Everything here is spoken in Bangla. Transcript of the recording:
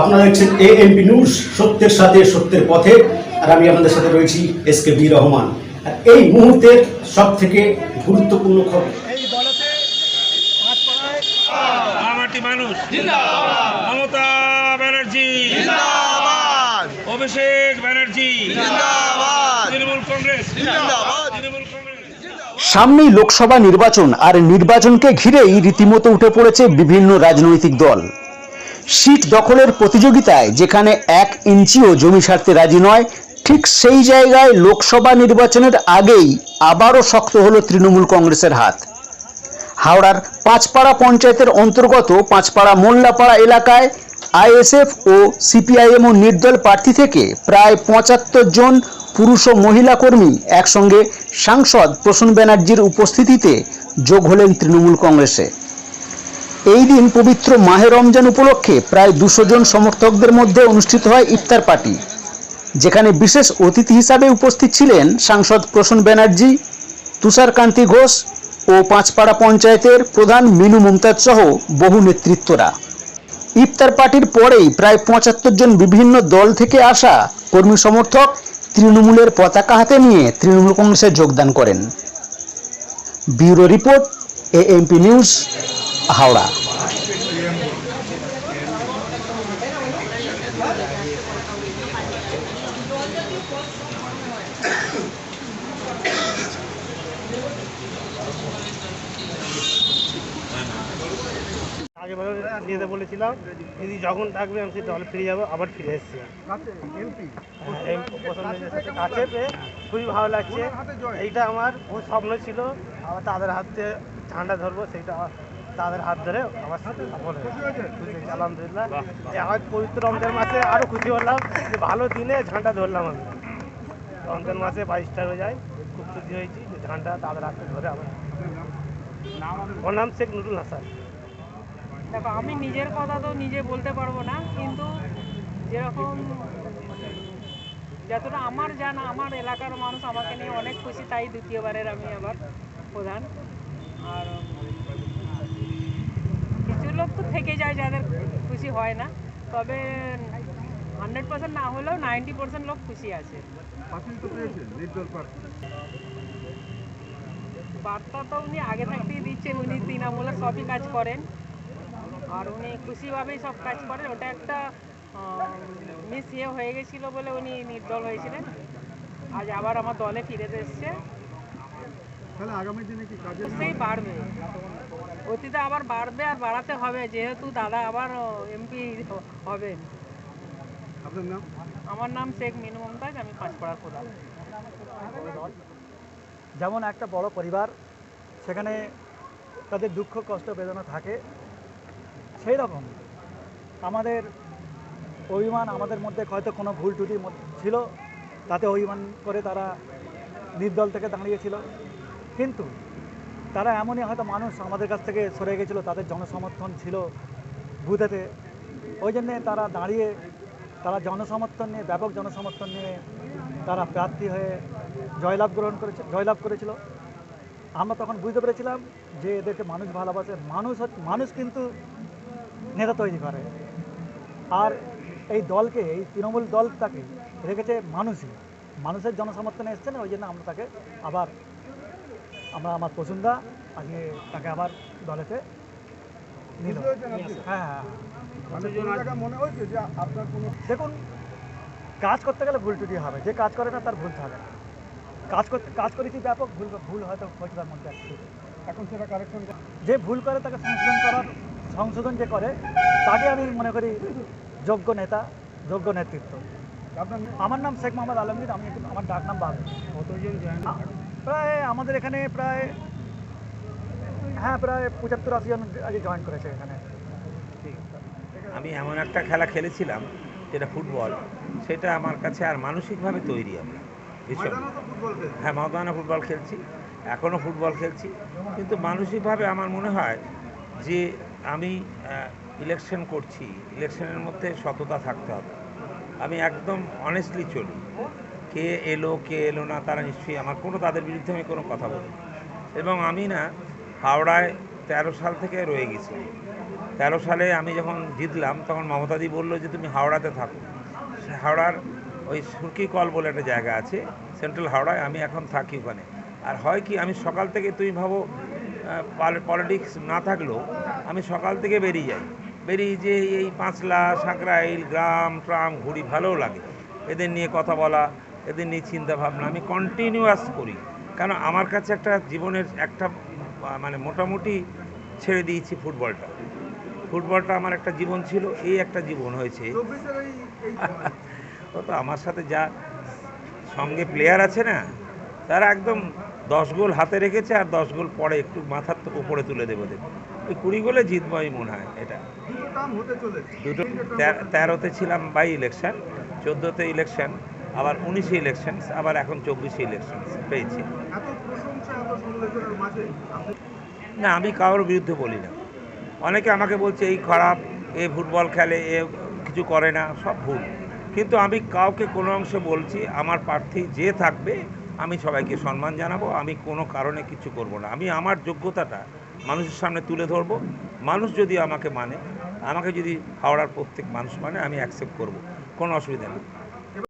আপনারা দেখছেন এ এমপি নিউজ সত্যের সাথে সত্যের পথে আর আমি আপনাদের সাথে রয়েছি এস কে বি রহমান। আর এই মুহূর্তের সব থেকে গুরুত্বপূর্ণ খবর। এই দলেতে পাঁচপাড়ায় আমাটি মানুষ। মমতা ব্যানার্জি। অভিষেক ব্যানার্জি। তৃণমূল কংগ্রেস। তৃণমূল কংগ্রেস। সামনেই লোকসভা নির্বাচন আর নির্বাচনকে ঘিরেই রীতিমতো উঠে পড়েছে বিভিন্ন রাজনৈতিক দল। সিট দখলের প্রতিযোগিতায় যেখানে এক ইঞ্চিও জমি ছাড়তে রাজি নয়, ঠিক সেই জায়গায় লোকসভা নির্বাচনের আগেই আবারও শক্ত হলো তৃণমূল কংগ্রেসের হাত। হাওড়ার পাঁচপাড়া পঞ্চায়েতের অন্তর্গত পাঁচপাড়া মোল্লাপাড়া এলাকায় আইএসএফ ও সিপিআইএম ও নির্দল প্রার্থী থেকে প্রায় পঁচাত্তর জন পুরুষ ও মহিলা কর্মী একসঙ্গে সাংসদ প্রসূন ব্যানার্জির উপস্থিতিতে যোগ হলেন তৃণমূল কংগ্রেসে। এই দিন পবিত্র মাহে রমজান উপলক্ষে প্রায় দুশো জন সমর্থকদের মধ্যে অনুষ্ঠিত হয় ইফতার পার্টি। যেখানে বিশেষ অতিথি হিসাবে উপস্থিত ছিলেন সাংসদ প্রসূন ব্যানার্জি, তুষারকান্তি ঘোষ ও পাঁচপাড়া পঞ্চায়েতের প্রধান মিনু মুমতাজ সহ বহু নেতৃত্বরা। ইফতার পার্টির পরেই প্রায় পঁচাত্তর জন বিভিন্ন দল থেকে আসা কর্মী সমর্থক তৃণমূলের পতাকা হাতে নিয়ে তৃণমূল কংগ্রেসে যোগদান করেন। Bureau report, AMP news Howrah. বলেছিলাম দিদি যখন ডাকবে আমি ফিরে যাব আবার ফিরে হ্যাঁ, কাছে পেয়ে খুবই ভালো লাগছে। এইটা আমার স্বপ্ন ছিল আবার তাদের ঝান্ডা ধরবো সেইটা তাদের হাত ধরে আমার সফল হয়েছে। আলহামদুলিল্লাহ। আজ পবিত্র রমজান মাসে আরও খুশি হলাম যে ভালো দিনে ঝান্ডা ধরলাম আমি। রমজান মাসে বাইশটা হয়ে যায়, খুব খুশি হয়েছি যে ঝান্ডা তাদের হাতে ধরে আমার। ওর নাম শেখ নুরুল হাসান। দেখো, আমি নিজের কথা তো নিজে বলতে পারব না, কিন্তু যেরকম যতটা আমার জানা, আমার এলাকার মানুষ আমাকে নিয়ে অনেক খুশি, তাই দ্বিতীয়বারের আমি আবার প্রধান। আর লোক তো থেকে যায় যাদের খুশি হয় না। তবে হান্ড্রেড পার্সেন্ট না হলেও নাইনটি পার্সেন্ট লোক খুশি আছে। বার্তা তো উনি আগে থাকতেই দিচ্ছেন উনি তৃণমূলে সবই কাজ করেন। আর উনি খুশিভাবেই সব কাজ করেন। ওটা একটা মিস ইয়ে হয়ে গেছিল বলে উনি নির্দল হয়েছিলেন। আজ আবার আমার দলে ফিরে এসছে। নিশ্চয়ই বাড়বে অতীতে আবার বাড়বে আর বাড়াতে হবে যেহেতু দাদা আবার এমপি হবেন আমার নাম শেখ মিনু মমতাজ আমি পাঁচপাড়ার প্রধান। যেমন একটা বড় পরিবার সেখানে তাদের দুঃখ কষ্ট বেদনা থাকে সেই রকম। আমাদের অভিমান আমাদের মধ্যে হয়তো কোনো ভুল ত্রুটি মধ্যে ছিল তাতে অভিমান করে তারা নির্দল থেকে দাঁড়িয়েছিল। কিন্তু তারা এমনই হয়তো মানুষ আমাদের কাছ থেকে সরে গেছিল, তাদের জনসমর্থন ছিল বুথেতে ওই জন্যে তারা দাঁড়িয়ে, তারা জনসমর্থন নিয়ে, ব্যাপক জনসমর্থন নিয়ে তারা প্রার্থী হয়ে জয়লাভ গ্রহণ করেছে, জয়লাভ করেছিল। আমরা তখন বুঝতে পেরেছিলাম যে এদেরকে মানুষ ভালোবাসে, মানুষ মানুষ কিন্তু নেতা তৈরি করে। আর এই দলকে, এই তৃণমূল দলটাকে রেখেছে মানুষই। মানুষের জনসমর্থনে এসছে না ওই জন্য আমরা তাকে আবার আমরা আমার পছন্দা আজকে তাকে আবার দলেতে নিল। হ্যাঁ হ্যাঁ দেখুন কাজ করতে গেলে ভুল ত্রুটি হবে। যে কাজ করে না তার ভুল থাকে না কাজ করতে কাজ করেছি ব্যাপক ভুল ভুল হয়তো হয়েছে তার মধ্যে। এখন সেটা কারেকশন যে ভুল করে তাকে সংশোধন করার সংশোধন যে করে তাকে আমি মনে করি যোগ্য নেতা যোগ্য নেতৃত্ব। আমার নাম শেখ মোহাম্মদ আলমগীর আমি আমার ডাক নাম বাবু প্রায় আমাদের এখানে প্রায় হ্যাঁ প্রায় পঁচাত্তর আশি জন আগে জয়েন করেছে এখানে। আমি এমন একটা খেলা খেলেছিলাম যেটা ফুটবল সেটা আমার কাছে আর মানসিকভাবে তৈরি আমরা ভীষণ হ্যাঁ ময়দানে ফুটবল খেলছি এখনও ফুটবল খেলছি। কিন্তু মানসিকভাবে আমার মনে হয় যে আমি ইলেকশন করছি ইলেকশনের মধ্যে সততা থাকতে হবে। আমি একদম অনেস্টলি চলি। কে এলো কে এলো না, তারা নিশ্চয়ই আমার কোনো, তাদের বিরুদ্ধে আমি কোনো কথা বলি এবং আমি না হাওড়ায় তেরো সাল থেকে রয়ে গেছি। তেরো সালে আমি যখন জিতলাম, তখন মমতাদি বলল যে, তুমি হাওড়াতে থাকো। হাওড়ার ওই সুরকি কল বলে একটা জায়গা আছে, সেন্ট্রাল হাওড়ায়, আমি এখন থাকি ওখানে। আর হয় কি, আমি সকাল থেকে, তুমি ভাবো পলিটিক্স না থাকলেও, আমি সকাল থেকে বেরিয়ে যাই। বেরিয়ে যে এই পাঁচলা সাঁকরাইল গ্রাম, ট্রাম ঘুরি ভালোও লাগে। এদের নিয়ে কথা বলা এদের নিয়ে চিন্তা ভাবনা আমি কন্টিনিউয়াস করি। কেন? আমার কাছে একটা জীবনের একটা মানে মোটামুটি ছেড়ে দিয়েছি ফুটবলটা। ফুটবলটা আমার একটা জীবন ছিল এই একটা জীবন হয়েছে। ও তো আমার সাথে যা সঙ্গে প্লেয়ার আছে না তারা একদম দশ গোল হাতে রেখেছে আর দশ গোল পরে একটু মাথার তো উপরে তুলে দেবো দেখো। ওই কুড়ি গোলে জিতবো আমি মনে হয় এটা। দুটো তেরোতে ছিলাম বাই ইলেকশন চোদ্দোতে ইলেকশন আবার উনিশে ইলেকশন আবার এখন চব্বিশে ইলেকশন পেয়েছি। না, আমি কারোর বিরুদ্ধে বলি না। অনেকে আমাকে বলছে, এই খারাপ, এ ফুটবল খেলে, এ কিছু করে না, সব ভুল। কিন্তু আমি কাউকে কোনো অংশে বলছি, আমার প্রার্থী যে থাকবে, আমি সবাইকে সম্মান জানাব, আমি কোনো কারণে কিছু করব না। আমি আমার যোগ্যতাটা মানুষের সামনে তুলে ধরবো। মানুষ যদি আমাকে মানে আমাকে যদি হাওড়ার প্রত্যেক মানুষ মানে আমি অ্যাকসেপ্ট করব। কোনো অসুবিধা নেই।